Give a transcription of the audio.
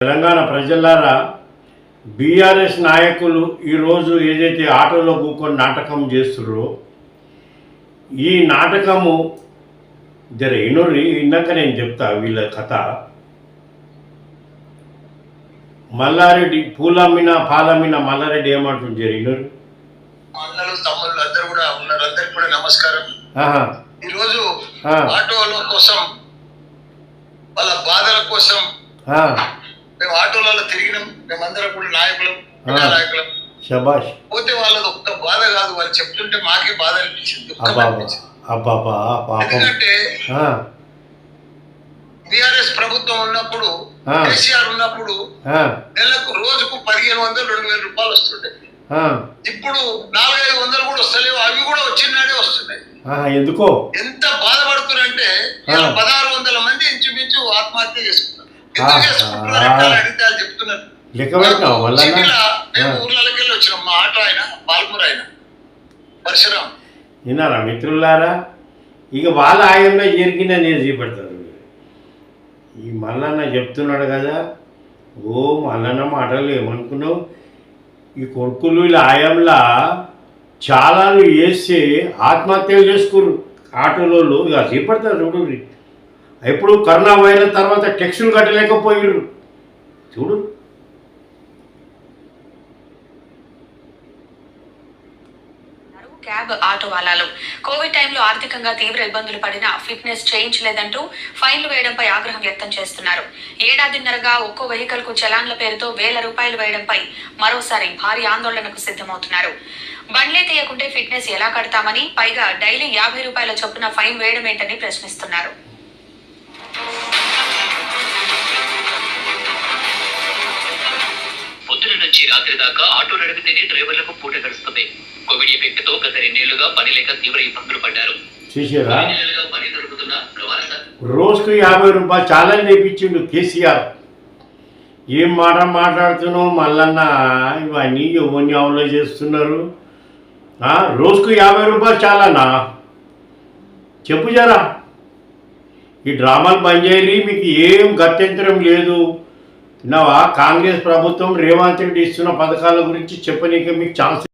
తెలంగాణ ప్రజలారా బీఆర్ఎస్ నాయకులు ఈరోజు ఏదైతే ఆటోలో కూకొని నాటకం చేస్తున్నారో ఈ నాటకము జర ఇనురి ఇందాక నేను చెప్తా వీళ్ళ కథ. మల్లారెడ్డి పూలమ్మిన పాలమ్మిన మల్లారెడ్డి ఏమంటుంది జర ఇనురి అన్నలు తమ్ముళ్ళు అందరూ కూడా ఉన్నారు. అందరికి కూడా నమస్కారం. ఆహా, ఈ రోజు ఆ, ఆటోల కోసం వాళ్ళ బాధల కోసం మేము ఆటోలలో తిరిగినాం. మేమందరం కూడా నాయకులం. నాయకులం శబాష్ పోతే వాళ్ళది ఒక్క బాధ కాదు వాళ్ళు చెప్తుంటే మాకే బాధ అనిపించింది దుఃఖం ఎందుకంటే బీఆర్ఎస్ ప్రభుత్వం ఉన్నప్పుడు. కేసీఆర్ ఉన్నప్పుడు నెలకు రోజుకు పదిహేను వందలు రెండు వేల రూపాయలు వస్తుండే. ఇప్పుడు నాలుగైదు వందలు కూడా వస్తలేవు అవి కూడా వచ్చినాడే వస్తున్నాయి. ఎందుకో? ఎంత బాధపడుతున్నారంటే పదహారు వందల మంది ఇంచుమించు ఆత్మహత్య చేసుకున్నారు. మేము ఊర్లకి వెళ్ళి వచ్చినాం మా ఆటో ఆయన ఆయన పరశురాం విన్నారా మిత్రులారా? ఇక వాళ్ళ ఆయంలో జరిగిన నేను చూపెడతాను. ఈ మల్లన్న చెప్తున్నాడు కదా ఓ మల్లన్న మాటలు ఏమనుకున్నావు? ఈ కొడుకులు వీళ్ళ ఆయంలా చాలా వేసి ఆత్మహత్యలు చేసుకురు ఆటోలలో ఇక చూపెడతారు చూడు. ఎప్పుడు కరోనా పోయిన తర్వాత టెక్స్టులు కట్టలేకపోయారు చూడు. క్యాబ్ ఆటో వాలాలు కోవిడ్ టైంలో ఆర్థికంగా తీవ్ర ఇబ్బందులు పడినా ఫిట్నెస్ చేయించలేదంటూ ఫైన్లు వేయడంపై ఆగ్రహం వ్యక్తం చేస్తున్నారు. ఏడాదిన్నరగా ఒక్కో వెహికల్కు చలాన్ల పేరుతో వేల రూపాయలు వేయడంపై మరోసారి భారీ ఆందోళనకు సిద్ధమవుతున్నారు. బండ్లే తీయకుంటే ఫిట్నెస్ ఎలా కడతామని పైగా డైలీ యాభై రూపాయల చొప్పున ఫైన్ వేయడం ఏంటని ప్రశ్నిస్తున్నారు. నుంచి రాత్రి దాకా ఆటో నడిపితేనే డ్రైవర్లకు పూట గడుస్తుంది. కోవిడ్ ఎఫెక్ట్తో గత రెండేళ్ళుగా పని లేక తీవ్ర ఇబ్బందులు పడ్డారు. పని దొరుకుతున్న రోజుకు యాభై రూపాయలు చాలా నేర్పించిండు కేసీఆర్. ఏం మాట మాట్లాడుతున్నావు మల్లన్న? ఇవన్నీ ఎవరిని అవలో చేస్తున్నారు? ఆ, రోజుకు యాభై రూపాయలు చాలానా చెప్పు జరా. ఈ డ్రామాలు బంద్ చేయాలి మీకు ఏం గత్యంతరం లేదు. విన్నావా కాంగ్రెస్ ప్రభుత్వం రేవంత్ రెడ్డి ఇస్తున్న పథకాల గురించి చెప్పనీకి మీకు ఛాన్స్